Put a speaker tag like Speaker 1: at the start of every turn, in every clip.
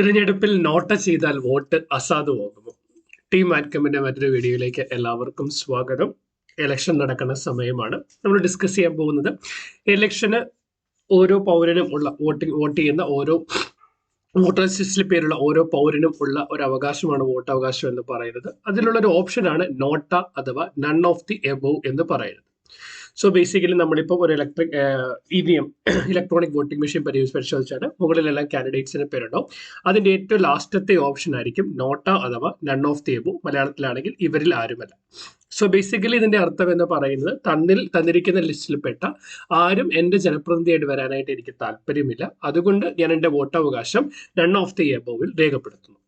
Speaker 1: തിരഞ്ഞെടുപ്പിൽ നോട്ട ചെയ്താൽ vote അസാധുവാകുമോ team ആൻകമ്മിന്റെ മറ്റൊരു വീഡിയോയിലേക്ക് എല്ലാവർക്കും സ്വാഗതം. ഇലക്ഷൻ നടക്കുന്ന സമയമാണ് നമ്മൾ ഡിസ്കസ് ചെയ്യാൻ പോകുന്നത്. ഇലക്ഷന് ഓരോ പൗരനും ഉള്ള വോട്ടിംഗ് വോട്ട് ചെയ്യുന്ന ഓരോ വോട്ടർ ലിസ്റ്റിൽ പേരുള്ള ഓരോ പൗരനും ഉള്ള ഒരു അവകാശമാണ് വോട്ട് അവകാശം എന്ന് പറയുന്നത്. അതിലുള്ള ഒരു ഓപ്ഷനാണ് നോട്ട അഥവാ നൺ ഓഫ് ദി എബോവ് എന്ന് പറയുന്നത്. സോ ബേസിക്കലി നമ്മളിപ്പോൾ ഒരു electric E V M electronic voting machine പരിശോധിച്ച് പരിശോധിച്ചാണ്. മുകളിലെല്ലാം കാൻഡിഡേറ്റ്സിന് പേരുണ്ടാവും അതിന്റെ ഏറ്റവും ലാസ്റ്റത്തെ ഓപ്ഷൻ ആയിരിക്കും നോട്ട അഥവാ നൺ ഓഫ് എബോ മലയാളത്തിലാണെങ്കിൽ ഇവരിൽ ആരുമല്ല. സോ ബേസിക്കലി ഇതിന്റെ അർത്ഥം എന്ന് പറയുന്നത് തന്നിൽ തന്നിരിക്കുന്ന ലിസ്റ്റിൽപ്പെട്ട ആരും എന്റെ ജനപ്രതിനിധിയായിട്ട് വരാനായിട്ട് എനിക്ക് താല്പര്യമില്ല. അതുകൊണ്ട് ഞാൻ എന്റെ വോട്ടവകാശം നൺ ഓഫ് ദി എബോവിൽ രേഖപ്പെടുത്തുന്നു.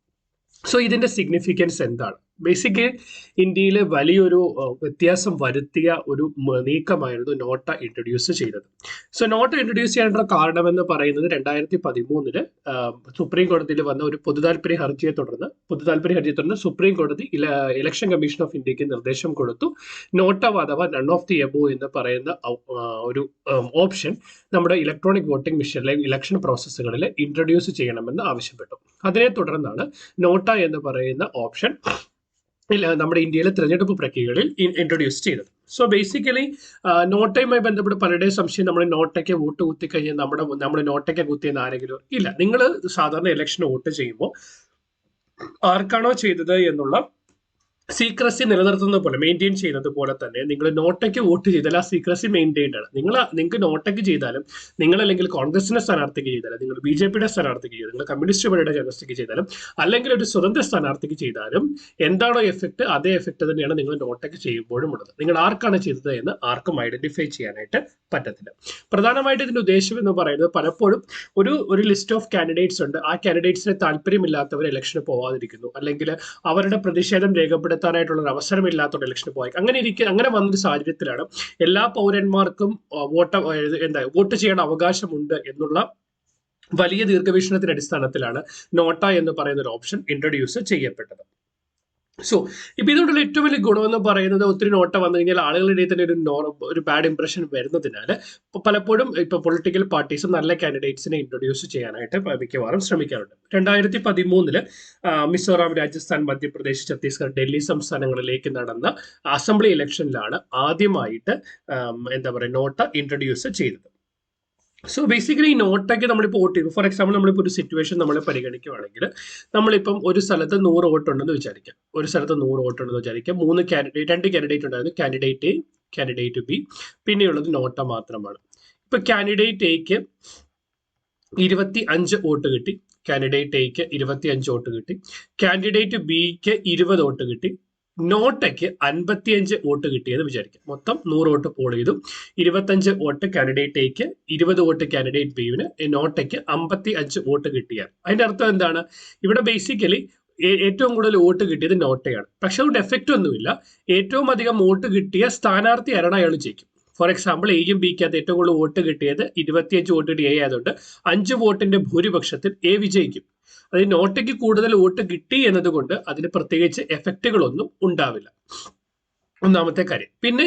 Speaker 1: സോ ഇതിന്റെ സിഗ്നിഫിക്കൻസ് എന്താണ്? ബേസിക്കലി ഇന്ത്യയിലെ വലിയൊരു വ്യത്യാസം വരുത്തിയ ഒരു നീക്കമായിരുന്നു നോട്ട ഇൻട്രൊഡ്യൂസ് ചെയ്തത്. സോ നോട്ട ഇൻട്രൊഡ്യൂസ് ചെയ്യാനുള്ള കാരണം എന്ന് പറയുന്നത് രണ്ടായിരത്തി പതിമൂന്നിൽ സുപ്രീം കോടതിയിൽ വന്ന ഒരു പൊതുതാൽപര്യ ഹർജിയെ തുടർന്ന് പൊതുതാൽപര്യ ഹർജിയെ തുടർന്ന് സുപ്രീം കോടതി ഇല- ഇലക്ഷൻ കമ്മീഷൻ ഓഫ് ഇന്ത്യയ്ക്ക് നിർദ്ദേശം കൊടുത്തു. നോട്ട അഥവാ നൺ ഓഫ് ദി എബോ എന്ന് പറയുന്ന ഒരു ഓപ്ഷൻ നമ്മുടെ ഇലക്ട്രോണിക് വോട്ടിംഗ് മെഷീനിലെ ഇലക്ഷൻ പ്രോസസ്സുകളിൽ ഇൻട്രൊഡ്യൂസ് ചെയ്യണമെന്ന് ആവശ്യപ്പെട്ടു. അതിനെ തുടർന്നാണ് നോട്ട എന്ന് പറയുന്ന ഓപ്ഷൻ നമ്മുടെ ഇന്ത്യയിലെ തിരഞ്ഞെടുപ്പ് പ്രക്രിയകളിൽ ഇൻട്രൊഡ്യൂസ് ചെയ്തത്. സോ ബേസിക്കലി നോട്ടയുമായി ബന്ധപ്പെട്ട് പലരുടെയും സംശയം നമ്മൾ നോട്ടയ്ക്ക് വോട്ട് കുത്തി കഴിഞ്ഞാൽ നമ്മുടെ നമ്മൾ നോട്ടയ്ക്ക് കുത്തിയെന്ന് ആരെങ്കിലും ഇല്ല. നിങ്ങൾ സാധാരണ ഇലക്ഷൻ വോട്ട് ചെയ്യുമ്പോൾ ആർക്കാണോ ചെയ്തത് എന്നുള്ള സീക്രസി നിലനിർത്തുന്നത് പോലെ മെയിന്റെയിൻ ചെയ്യുന്നത് പോലെ തന്നെ നിങ്ങൾ നോട്ടയ്ക്ക് വോട്ട് ചെയ്താൽ ആ സീക്രസി മെയിന്റെയിൻഡ് ആണ്. നിങ്ങൾ നിങ്ങൾക്ക് നോട്ടയ്ക്ക് ചെയ്താലും നിങ്ങൾ അല്ലെങ്കിൽ കോൺഗ്രസിന്റെ സ്ഥാനാർത്ഥിക്ക് ചെയ്താലും നിങ്ങൾ ബി ജെ പിയുടെ സ്ഥാനാർത്ഥിക്ക് ചെയ്താലും നിങ്ങൾ കമ്മ്യൂണിസ്റ്റ് പാർട്ടിയുടെ ജനസ്ഥിക്ക് ചെയ്താലും അല്ലെങ്കിൽ ഒരു സ്വതന്ത്ര സ്ഥാനാർത്ഥിക്ക് ചെയ്താലും എന്താണോ എഫക്റ്റ് അതേ എഫക്റ്റ് തന്നെയാണ് നിങ്ങൾ നോട്ടയ്ക്ക് ചെയ്യുമ്പോഴും ഉള്ളത് നിങ്ങൾ ആർക്കാണ് ചെയ്തത് എന്ന് ആർക്കും ഐഡന്റിഫൈ ചെയ്യാനായിട്ട് പറ്റത്തില്ല. പ്രധാനമായിട്ട് ഇതിന്റെ ഉദ്ദേശം എന്ന് പറയുന്നത് പലപ്പോഴും ഒരു ഒരു ലിസ്റ്റ് ഓഫ് കാൻഡിഡേറ്റ്സ് ഉണ്ട്. ആ കാൻഡിഡേറ്റ്സിന് താല്പര്യമില്ലാത്തവർ ഇലക്ഷന് പോവാതിരിക്കുന്നു. അല്ലെങ്കിൽ അവരുടെ പ്രതിഷേധം രേഖപ്പെടുത്താനായിട്ടുള്ള ഒരു അവസരമില്ലാത്തവർ ഇലക്ഷന് പോയി അങ്ങനെ ഇരിക്കുക അങ്ങനെ വന്നൊരു സാഹചര്യത്തിലാണ് എല്ലാ പൗരന്മാർക്കും വോട്ട് എന്താ വോട്ട് ചെയ്യണ അവകാശമുണ്ട് എന്നുള്ള വലിയ ദീർഘവീക്ഷണത്തിന്റെ അടിസ്ഥാനത്തിലാണ് നോട്ട എന്ന് പറയുന്ന ഒരു ഓപ്ഷൻ ഇൻട്രൊഡ്യൂസ് ചെയ്യപ്പെട്ടത്. സോ ഇപ്പൊ ഇതുകൊണ്ടുള്ള ഏറ്റവും വലിയ ഗുണമെന്ന് പറയുന്നത് ഒത്തിരി നോട്ട വന്നു കഴിഞ്ഞാൽ ആളുകളുടെ ഇടയിൽ തന്നെ ഒരു നോർ ഒരു ബാഡ് ഇംപ്രഷൻ വരുന്നതിനാൽ പലപ്പോഴും ഇപ്പൊ പൊളിറ്റിക്കൽ പാർട്ടീസ് നല്ല കാൻഡിഡേറ്റ്സിനെ ഇൻട്രൊഡ്യൂസ് ചെയ്യാനായിട്ട് മിക്കവാറും ശ്രമിക്കാറുണ്ട്. രണ്ടായിരത്തി പതിമൂന്നിൽ മിസോറാം രാജസ്ഥാൻ മധ്യപ്രദേശ് ഛത്തീസ്ഗഡ് ഡൽഹി സംസ്ഥാനങ്ങളിലേക്ക് നടന്ന അസംബ്ലി ഇലക്ഷനിലാണ് ആദ്യമായിട്ട് എന്താ പറയുക നോട്ട ഇൻട്രൊഡ്യൂസ് ചെയ്തത്. സോ ബേസിക്കലി ഈ നോട്ടൊക്കെ നമ്മളിപ്പോൾ വോട്ട് ചെയ്തു. ഫോർ എക്സാമ്പിൾ നമ്മളിപ്പോൾ ഒരു സിറ്റുവേഷൻ നമ്മൾ പരിഗണിക്കുകയാണെങ്കിൽ നമ്മളിപ്പം ഒരു സ്ഥലത്ത് നൂറ് വോട്ട് ഉണ്ടെന്ന് വിചാരിക്കാം. ഒരു സ്ഥലത്ത് നൂറ് വോട്ട് ഉണ്ടെന്ന് വിചാരിക്കാം. മൂന്ന് കാൻഡിഡേറ്റ് രണ്ട് കാൻഡിഡേറ്റ് ഉണ്ടായിരുന്നു. കാൻഡിഡേറ്റ് എ കാൻഡിഡേറ്റ് ബി പിന്നെയുള്ളത് നോട്ട മാത്രമാണ്. ഇപ്പൊ കാൻഡിഡേറ്റ് എക്ക് ഇരുപത്തി അഞ്ച് വോട്ട് കിട്ടി. കാൻഡിഡേറ്റ് എക്ക് ഇരുപത്തി അഞ്ച് വോട്ട് കിട്ടി. കാൻഡിഡേറ്റ് ബിക്ക് ഇരുപത് വോട്ട് കിട്ടി. നോട്ടയ്ക്ക് അൻപത്തിയഞ്ച് വോട്ട് കിട്ടിയെന്ന് വിചാരിക്കാം. മൊത്തം നൂറ് വോട്ട് പോൾ ചെയ്തു. ഇരുപത്തഞ്ച് വോട്ട് കാൻഡിഡേറ്റ് എക്ക് ഇരുപത് വോട്ട് കാൻഡിഡേറ്റ് ബിയുവിന് നോട്ടയ്ക്ക് അമ്പത്തി അഞ്ച് വോട്ട് കിട്ടിയാൽ. അതിന്റെ അർത്ഥം എന്താണ്? ഇവിടെ ബേസിക്കലി ഏറ്റവും കൂടുതൽ വോട്ട് കിട്ടിയത് നോട്ടയാണ്. പക്ഷെ അതുകൊണ്ട് എഫക്റ്റ് ഒന്നുമില്ല. ഏറ്റവും അധികം വോട്ട് കിട്ടിയ സ്ഥാനാർത്ഥി ആരാണ്? അയാൾ ജയിക്കും. ഫോർ എക്സാമ്പിൾ എയും ബിക്കകത്ത് ഏറ്റവും കൂടുതൽ വോട്ട് കിട്ടിയത് ഇരുപത്തിയഞ്ച് വോട്ട് കിട്ടിയ എ ആയതുകൊണ്ട് അഞ്ച് വോട്ടിന്റെ ഭൂരിപക്ഷത്തിൽ എ വിജയിക്കും. അതിന് നോട്ടയ്ക്ക് കൂടുതൽ വോട്ട് കിട്ടി എന്നതുകൊണ്ട് അതിന് പ്രത്യേകിച്ച് എഫക്റ്റുകളൊന്നും ഉണ്ടാവില്ല. ഒന്നാമത്തെ കാര്യം. പിന്നെ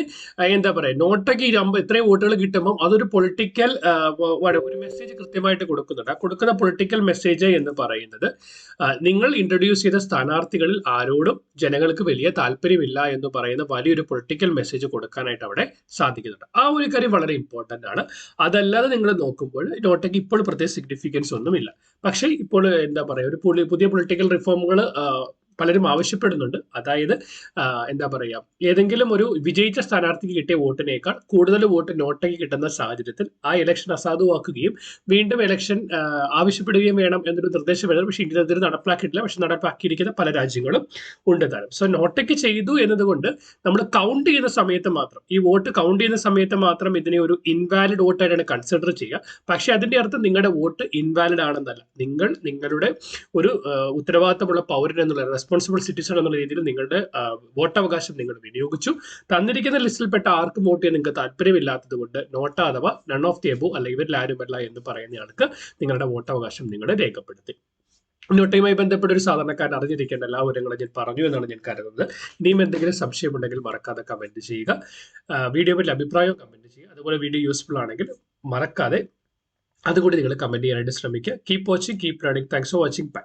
Speaker 1: എന്താ പറയുക നോട്ടയ്ക്ക് ഈ അമ്പ ഇത്രയും വോട്ടുകൾ കിട്ടുമ്പോൾ അതൊരു പൊളിറ്റിക്കൽ ഒരു മെസ്സേജ് കൃത്യമായിട്ട് കൊടുക്കുന്നുണ്ട്. ആ കൊടുക്കുന്ന പൊളിറ്റിക്കൽ മെസ്സേജ് എന്ന് പറയുന്നത് നിങ്ങൾ ഇൻട്രൊഡ്യൂസ് ചെയ്ത സ്ഥാനാർത്ഥികളിൽ ആരോടും ജനങ്ങൾക്ക് വലിയ താല്പര്യമില്ല എന്ന് പറയുന്ന വലിയൊരു പൊളിറ്റിക്കൽ മെസ്സേജ് കൊടുക്കാനായിട്ട് അവിടെ സാധിക്കുന്നുണ്ട്. ആ ഒരു കാര്യം വളരെ ഇമ്പോർട്ടന്റ് ആണ്. അതല്ലാതെ നിങ്ങൾ നോക്കുമ്പോൾ നോട്ടയ്ക്ക് ഇപ്പോൾ പ്രത്യേക സിഗ്നിഫിക്കൻസ് ഒന്നുമില്ല. പക്ഷേ ഇപ്പോൾ എന്താ പറയുക ഒരു പുതിയ പൊളിറ്റിക്കൽ റിഫോമുകൾ പലരും ആവശ്യപ്പെടുന്നുണ്ട്. അതായത് എന്താ പറയുക ഏതെങ്കിലും ഒരു വിജയിച്ച സ്ഥാനാർത്ഥിക്ക് കിട്ടിയ വോട്ടിനേക്കാൾ കൂടുതൽ വോട്ട് നോട്ടയ്ക്ക് കിട്ടുന്ന സാഹചര്യത്തിൽ ആ ഇലക്ഷൻ അസാധുവാക്കുകയും വീണ്ടും ഇലക്ഷൻ ആവശ്യപ്പെടുകയും വേണം എന്നൊരു നിർദ്ദേശം വേണം പക്ഷേ ഇന്ത്യ ഇത് നടപ്പാക്കിയിട്ടില്ല പക്ഷെ നടപ്പാക്കിയിരിക്കുന്ന പല രാജ്യങ്ങളും ഉണ്ട് താരം. സോ നോട്ടയ്ക്ക് ചെയ്തു എന്നതുകൊണ്ട് നമ്മൾ കൗണ്ട് ചെയ്യുന്ന സമയത്ത് മാത്രം ഈ വോട്ട് കൗണ്ട് ചെയ്യുന്ന സമയത്ത് മാത്രം ഇതിനെ ഒരു ഇൻവാലിഡ് വോട്ടായിട്ടാണ് കൺസിഡർ ചെയ്യുക. പക്ഷെ അതിന്റെ അർത്ഥം നിങ്ങളുടെ വോട്ട് ഇൻവാലിഡ് ആണെന്നല്ല. നിങ്ങൾ നിങ്ങളുടെ ഒരു ഉത്തരവാദിത്തമുള്ള പൗരൻ എന്നുള്ള റെസ്പോൺസിബിൾ സിറ്റിസൺ എന്നുള്ള രീതിയിൽ നിങ്ങളുടെ വോട്ട് അവകാശം നിങ്ങൾ വിനിയോഗിച്ചു. തന്നിരിക്കുന്ന ലിസ്റ്റിൽപ്പെട്ട ആർക്കും വോട്ട് ചെയ്യാൻ നിങ്ങൾക്ക് താല്പര്യമില്ലാത്തത് കൊണ്ട് നോട്ട അഥവാ നൺ ഓഫ് ദി എബോ അല്ലെങ്കിൽ ഇവരിൽ ആരുമല്ല എന്ന് പറയുന്നയാൾക്ക് നിങ്ങളുടെ വോട്ട് അവകാശം നിങ്ങൾ രേഖപ്പെടുത്തി. നോട്ടയുമായി ബന്ധപ്പെട്ട ഒരു സാധാരണക്കാരൻ അറിഞ്ഞിരിക്കേണ്ട എല്ലാ വിവരങ്ങളും ഞാൻ പറഞ്ഞു എന്നാണ് ഞാൻ കരുതുന്നത്. ഇനിയും എന്തെങ്കിലും സംശയമുണ്ടെങ്കിൽ മറക്കാതെ കമന്റ് ചെയ്യുക. വീഡിയോ പറ്റി അഭിപ്രായം കമന്റ് ചെയ്യുക. അതുപോലെ വീഡിയോ യൂസ്ഫുൾ ആണെങ്കിൽ മറക്കാതെ അതുകൂടി നിങ്ങൾ കമന്റ് ചെയ്യാനായിട്ട് ശ്രമിക്കുക. Keep watching keep learning thanks for watching bye